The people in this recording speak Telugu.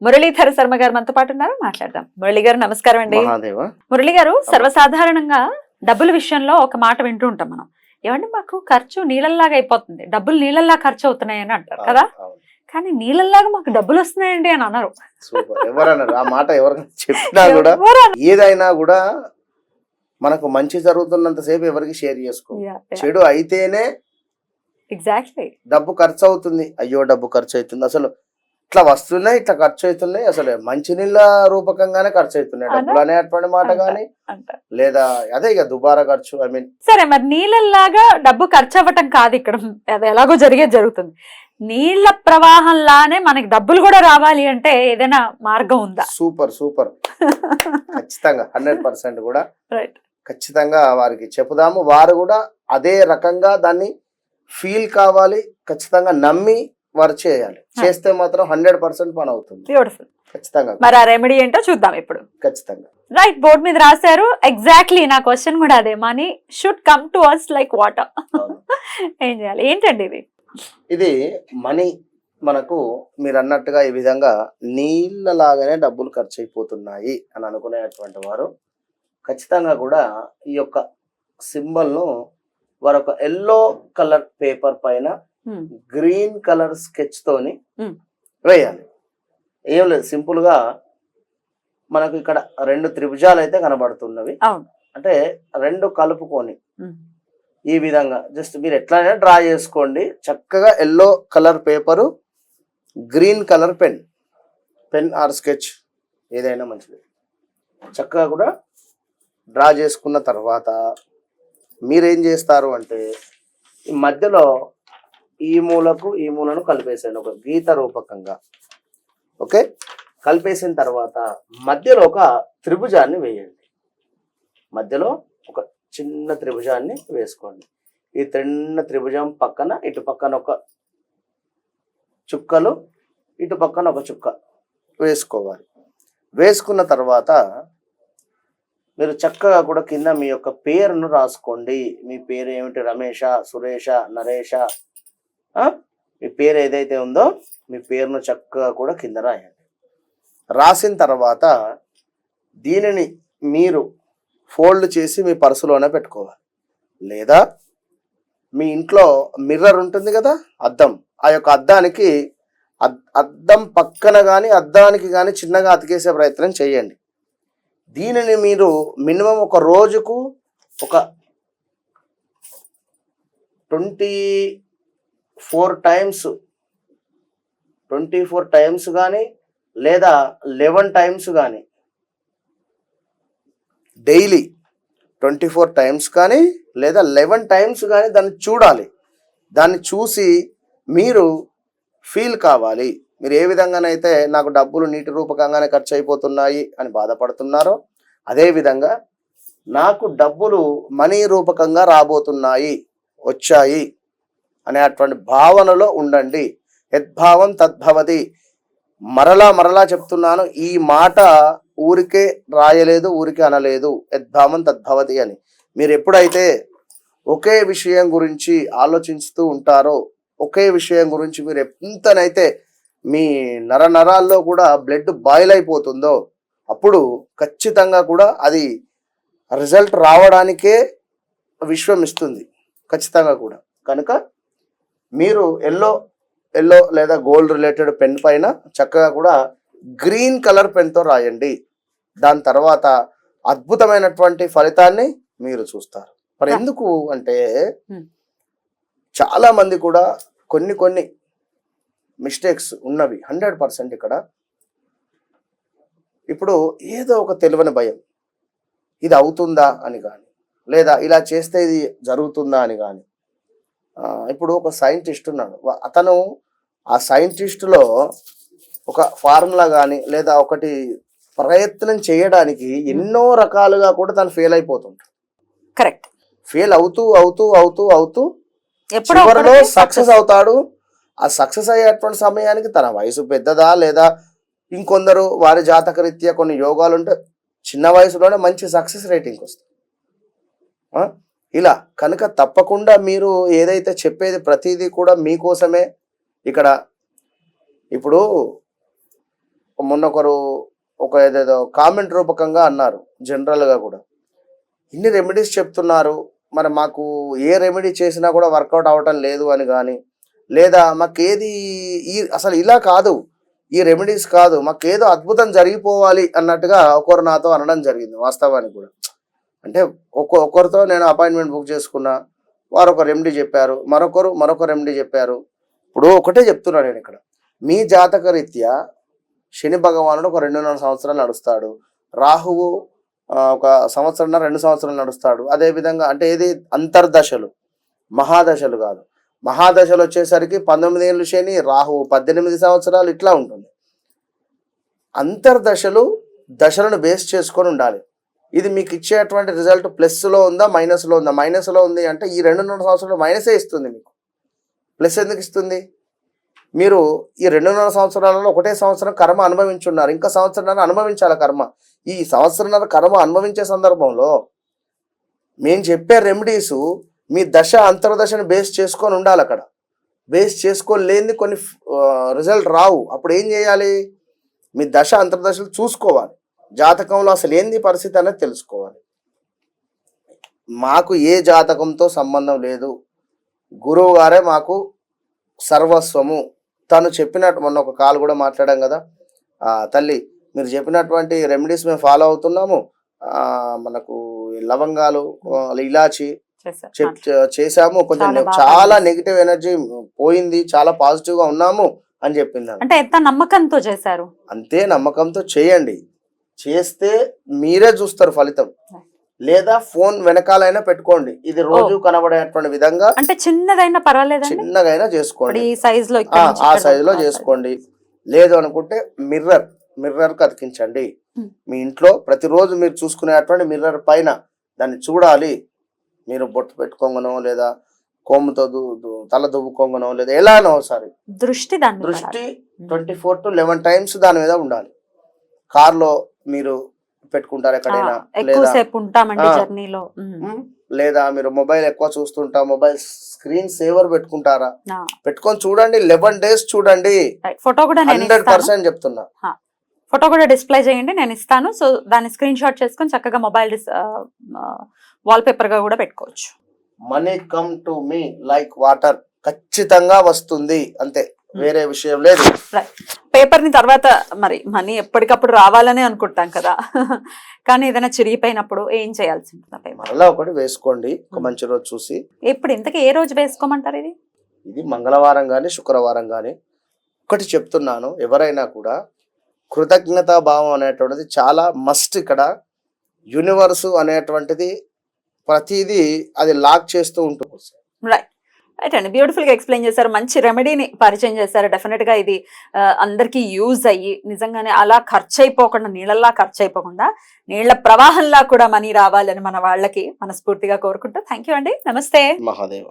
మురళీధర శర్మ గారు మనతో పాటు ఉన్నారు. మాట్లాడదాం. మురళి గారు నమస్కారం అండి. మురళి గారు సర్వసాధారణంగా డబ్బుల విషయంలో ఒక మాట వింటూ ఉంటాం మనం. ఏమంటే మాకు ఖర్చు నీళ్ళల్లాగా అయిపోతుంది. డబ్బులు నీళ్ళల్లా ఖర్చు అవుతున్నాయని అంటారు కదా. కానీ నీళ్ళల్లాగా మాకు డబ్బులు వస్తున్నాయండి అని అన్నారు ఎవరన్నారు ఆ మాట ఎవరైనా చెప్పినా కూడా? ఏదైనా కూడా మనకు మంచి జరుగుతున్నంతసేపు ఎవరికి షేర్ చేసుకో. చెడు అయితేనే ఎగ్జాక్ట్లీ డబ్బు ఖర్చు అవుతుంది. అయ్యో డబ్బు ఖర్చు అవుతుంది. అసలు ఇట్లా వస్తున్నాయి ఇట్లా ఖర్చు అవుతున్నాయి అసలు మంచినీళ్ళ రూపకంగానే ఖర్చు అవుతున్నాయి? డబ్బులు అనేటువంటి మాట. కానీ లేదా అదే ఇక దుబారా ఖర్చు ఐ మీన్ సరే మరి నీళ్ళల్లాగా డబ్బు ఖర్చు అవ్వటం కాదు ఇక్కడ. అది ఎలాగో జరిగేది జరుగుతుంది. నీళ్ళ ప్రవాహంలానే మనకి డబ్బులు కూడా రావాలి అంటే ఏదైనా మార్గం ఉందా? Super super. ఖచ్చితంగా హండ్రెడ్ పర్సెంట్ కూడా. రైట్. ఖచ్చితంగా వారికి చెప్పుదాము. వారు కూడా అదే రకంగా దాన్ని ఫీల్ కావాలి ఖచ్చితంగా నమ్మి వారు చేయాలి. చేస్తే మాత్రం హండ్రెడ్ పర్సెంట్ పని అవుతుంది. బ్యూటిఫుల్ ఖచ్చితంగా. మరి ఆ రెమెడీ ఏంటో చూద్దాం ఇప్పుడు. ఖచ్చితంగా. రైట్ బోర్డ్ మీద రాశారు. ఎగ్జాక్ట్లీ నా క్వశ్చన్ కూడా అదే. Money should come to us like water. ఏం చేయాలి? ఏంటండి ఇది? ఇది మనీ మనకు మీరు అన్నట్టుగా ఈ విధంగా నీళ్ళలాగానే డబ్బులు ఖర్చు అయిపోతున్నాయి అని అనుకునేటువంటి వారు ఖచ్చితంగా కూడా ఈ యొక్క సింబల్ను వారు ఒక ఎల్లో కలర్ పేపర్ పైన. గ్రీన్ కలర్ స్కెచ్ తోని. వేయాలి. ఏం లేదు సింపుల్గా మనకు ఇక్కడ రెండు త్రిభుజాలు అయితే కనబడుతున్నవి అంటే రెండు కలుపుకొని. ఈ విధంగా జస్ట్ మీరు ఎట్లయినా డ్రా చేసుకోండి. చక్కగా yellow colour paper green colour pen pen or sketch ఏదైనా మంచిది. చక్కగా కూడా డ్రా చేసుకున్న తర్వాత మీరేం చేస్తారు అంటే ఈ మధ్యలో ఈ మూలకు ఈ మూలను కలిపేసేయండి. ఒక గీత రూపకంగా. ఓకే? కలిపేసిన తర్వాత మధ్యలో ఒక త్రిభుజాన్ని వేయండి. మధ్యలో ఒక చిన్న త్రిభుజాన్ని వేసుకోండి. ఈ తిన్న త్రిభుజం పక్కన ఇటు పక్కన ఒక చుక్కలు ఇటు పక్కన ఒక చుక్క వేసుకోవాలి. వేసుకున్న తర్వాత మీరు చక్కగా కూడా కింద మీ యొక్క పేరును రాసుకోండి. మీ పేరు ఏమిటి రమేష సురేష నరేష మీ పేరు ఏదైతే ఉందో మీ పేరును చక్కగా కూడా కింద రాయండి. రాసిన తర్వాత దీనిని మీరు ఫోల్డ్ చేసి మీ పర్సులోనే పెట్టుకోవాలి. లేదా మీ ఇంట్లో మిర్రర్ ఉంటుంది కదా అద్దం. ఆ యొక్క అద్దానికి అద్- అద్దం పక్కన కానీ అద్దానికి కానీ చిన్నగా అతికేసే ప్రయత్నం చేయండి. దీనిని మీరు మినిమం ఒక రోజుకు ఒక twenty four times twenty four times కానీ లేదా లెవెన్ టైమ్స్ కానీ డైలీ ట్వంటీ ఫోర్ టైమ్స్ కానీ లేదా లెవెన్ టైమ్స్ కానీ దాన్ని చూడాలి. దాన్ని చూసి మీరు ఫీల్ కావాలి. మీరు ఏ విధంగానైతే నాకు డబ్బులు నీటి రూపకంగానే ఖర్చు అయిపోతున్నాయి అని బాధపడుతున్నారో అదేవిధంగా నాకు డబ్బులు మనీ రూపకంగా రాబోతున్నాయి వచ్చాయి. అనేటువంటి భావనలో ఉండండి. యద్భావం తద్భవతి. మరలా మరలా చెప్తున్నాను ఈ మాట ఊరికే రాయలేదు ఊరికే అనలేదు. యద్భావం తద్భవతి అని. మీరు ఎప్పుడైతే ఒకే విషయం గురించి ఆలోచిస్తూ ఉంటారో ఒకే విషయం గురించి మీరు ఎంతనైతే మీ నర నరాల్లో కూడా బ్లడ్ బాయిల్ అయిపోతుందో అప్పుడు ఖచ్చితంగా కూడా అది రిజల్ట్ రావడానికే విశ్వం ఇస్తుంది. ఖచ్చితంగా కూడా. కనుక మీరు ఎల్లో ఎల్లో లేదా గోల్డ్ రిలేటెడ్ పెన్ పైన చక్కగా కూడా గ్రీన్ కలర్ పెన్తో రాయండి దాని తర్వాత అద్భుతమైనటువంటి ఫలితాన్ని మీరు చూస్తారు మరి. ఎందుకు అంటే. చాలా మంది కూడా కొన్ని కొన్ని మిస్టేక్స్ ఉన్నవి హండ్రెడ్ పర్సెంట్ ఇక్కడ ఇప్పుడు ఏదో ఒక తెలియని భయం ఇది అవుతుందా అని కానీ లేదా ఇలా చేస్తే ఇది జరుగుతుందా అని కానీ ఇప్పుడు ఒక సైంటిస్ట్ ఉన్నాడు. అతను ఆ సైంటిస్టులో ఒక ఫార్ములా కానీ లేదా ఒకటి ప్రయత్నం చేయడానికి ఎన్నో రకాలుగా కూడా తను ఫెయిల్ అయిపోతుంటాడు. కరెక్ట్. ఫెయిల్ అవుతూ అవుతూ అవుతూ అవుతూ ఎప్పుడో చివరిలో సక్సెస్ అవుతాడు. ఆ సక్సెస్ అయ్యేటువంటి సమయానికి తన వయసు పెద్దదా లేదా ఇంకొందరు వారి జాతక రీత్యా కొన్ని యోగాలు ఉంటే చిన్న వయసులోనే మంచి సక్సెస్ రేటింగ్ వస్తుంది? ఇలా కనుక తప్పకుండా మీరు ఏదైతే చెప్పేది ప్రతిదీ కూడా మీకోసమే ఇక్కడ ఇప్పుడు మొన్న ఒకరు ఒక ఏదేదో కామెంట్ రూపకంగా అన్నారు జనరల్గా కూడా. ఇన్ని రెమెడీస్ చెప్తున్నారు మరి మాకు ఏ రెమెడీ చేసినా కూడా వర్కౌట్ అవ్వటం లేదు అని కానీ లేదా మాకేది ఈ అసలు ఇలా కాదు ఈ రెమెడీస్ కాదు మాకేదో అద్భుతం జరిగిపోవాలి అన్నట్టుగా ఒకరు నాతో అనడం జరిగింది వాస్తవానికి కూడా. అంటే ఒక్క ఒక్కరితో నేను అపాయింట్మెంట్ బుక్ చేసుకున్నా వారు ఒక రెమెడీ చెప్పారు మరొకరు మరొక రెమెడీ చెప్పారు. ఇప్పుడు ఒకటే చెప్తున్నా నేను ఇక్కడ. మీ జాతక రీత్యా శని భగవానుడు ఒక రెండున్నర సంవత్సరాలు నడుస్తాడు. రాహువు ఒక సంవత్సరం రెండు సంవత్సరాలు నడుస్తాడు. అదే విధంగా అంటే ఏది? అంతర్దశలు. మహాదశలు కాదు. మహాదశలు వచ్చేసరికి పంతొమ్మిది ఏళ్ళు శని రాహువు పద్దెనిమిది సంవత్సరాలు ఇట్లా ఉంటుంది. అంతర్దశలు దశలను బేస్ చేసుకొని ఉండాలి. ఇది మీకు ఇచ్చేటువంటి రిజల్ట్ ప్లస్లో ఉందా మైనస్లో ఉందా? మైనస్లో ఉంది అంటే ఈ రెండున్నర సంవత్సరాలు మైనసే ఇస్తుంది మీకు. ప్లస్ ఎందుకు ఇస్తుంది? మీరు ఈ రెండున్నర సంవత్సరాలలో ఒకటే సంవత్సరం కర్మ అనుభవించున్నారు. ఇంకా సంవత్సరం అనుభవించాలి కర్మ? ఈ సంవత్సరంన్నర కర్మ అనుభవించే సందర్భంలో మేము చెప్పే రెమెడీస్ మీ దశ అంతర్దశను బేస్ చేసుకొని ఉండాలి అక్కడ. బేస్ చేసుకోలేని కొన్ని రిజల్ట్ రావు. అప్పుడు ఏం చేయాలి? మీ దశ అంతర్దశలు చూసుకోవాలి. జాతకంలో అసలు ఏంది పరిస్థితి అనేది తెలుసుకోవాలి. మాకు ఏ జాతకంతో సంబంధం లేదు. గురువు గారే మాకు సర్వస్వము. తను చెప్పినట్టు మొన్న ఒక కాల్ కూడా మాట్లాడాం కదా. ఆ, తల్లి మీరు చెప్పినటువంటి రెమెడీస్ మేము ఫాలో అవుతున్నాము. ఆ, మనకు లవంగాలు ఇలాచి చేసాము కొంచెం చాలా. నెగిటివ్ ఎనర్జీ పోయింది. చాలా పాజిటివ్గా ఉన్నాము అని చెప్పింది. అంటే ఎంత నమ్మకంతో చేశారు? అంతే నమ్మకంతో చేయండి. చేస్తే మీరే చూస్తారు ఫలితం. లేదా ఫోన్ వెనకాలైనా పెట్టుకోండి. ఇది రోజు కనబడేటువంటి విధంగా అంటే చిన్నదైనా పర్వాలేదండి? చిన్నగైనా ఇప్పుడు చేసుకోండి ఈ సైజ్లో ఆ, ఆ size. చేసుకోండి. లేదు అనుకుంటే మిర్రర్ మిర్రర్కి అతికించండి. మీ ఇంట్లో ప్రతిరోజు మీరు చూసుకునేటువంటి మిర్రర్ పైన దాన్ని చూడాలి. మీరు బొట్టు పెట్టుకోంగనో లేదా కోముతో తల దువ్వుకోంగనో లేదా ఎలానో ఒకసారి. దృష్టి దృష్టి. Twenty four to eleven times దాని మీద ఉండాలి. కార్లో మీరు పెట్టుకుంటారు ఎక్కడైనా? లేదా? ఎక్కువసేపు ఉంటామండి. జర్నీలో. లేదా మీరు మొబైల్ ఎక్కువ చూస్తుంటా మొబైల్ స్క్రీన్ సేవర్ పెట్టుకుంటారా? పెట్టుకొని చూడండి లెవెన్ డేస్ చూడండి. ఫోటో కూడా హండ్రెడ్ పర్సెంట్ చెప్తున్నా. ఫోటో కూడా డిస్ప్లే చేయండి నేను ఇస్తాను. సో దాన్ని స్క్రీన్ షాట్ చేసుకొని చక్కగా మొబైల్ వాల్ పేపర్గా కూడా పెట్టుకోవచ్చు. Money come to me like water ఖచ్చితంగా వస్తుంది అంతే. వేరే విషయం లేదు. పేపర్ని తర్వాత మరి మనీ ఎప్పటికప్పుడు రావాలనే అనుకుంటాం కదా. కానీ ఏదైనా చిరిగిపోయినప్పుడు ఏం చేయాల్సి ఉంటుంది మరలా ఒకటి వేసుకోండి ఒక. మంచి రోజు చూసి. ఇప్పుడు ఇంతకీ ఏ రోజు వేసుకోమంటారు ఇది? ఇది మంగళవారం కానీ శుక్రవారం కానీ ఒకటి చెప్తున్నాను ఎవరైనా కూడా కృతజ్ఞతా భావం అనేటువంటిది చాలా మస్ట్ ఇక్కడ. యూనివర్స్ అనేటువంటిది ప్రతిదీ అది లాక్ చేస్తూ ఉంటుంది. రైట్ రైట్ అండి బ్యూటిఫుల్గా ఎక్స్ప్లెయిన్ చేశారు. మంచి రెమెడీని పరిచయం చేశారు. డెఫినెట్గా ఇది అందరికీ యూజ్ అయ్యి నిజంగానే అలా ఖర్చు అయిపోకుండా నీళ్ళల్లా ఖర్చు అయిపోకుండా నీళ్ళ ప్రవాహంలా కూడా మనీ రావాలని మన వాళ్ళకి మనస్ఫూర్తిగా కోరుకుంటూ. థ్యాంక్ యూ అండి. నమస్తే. మహాదేవ.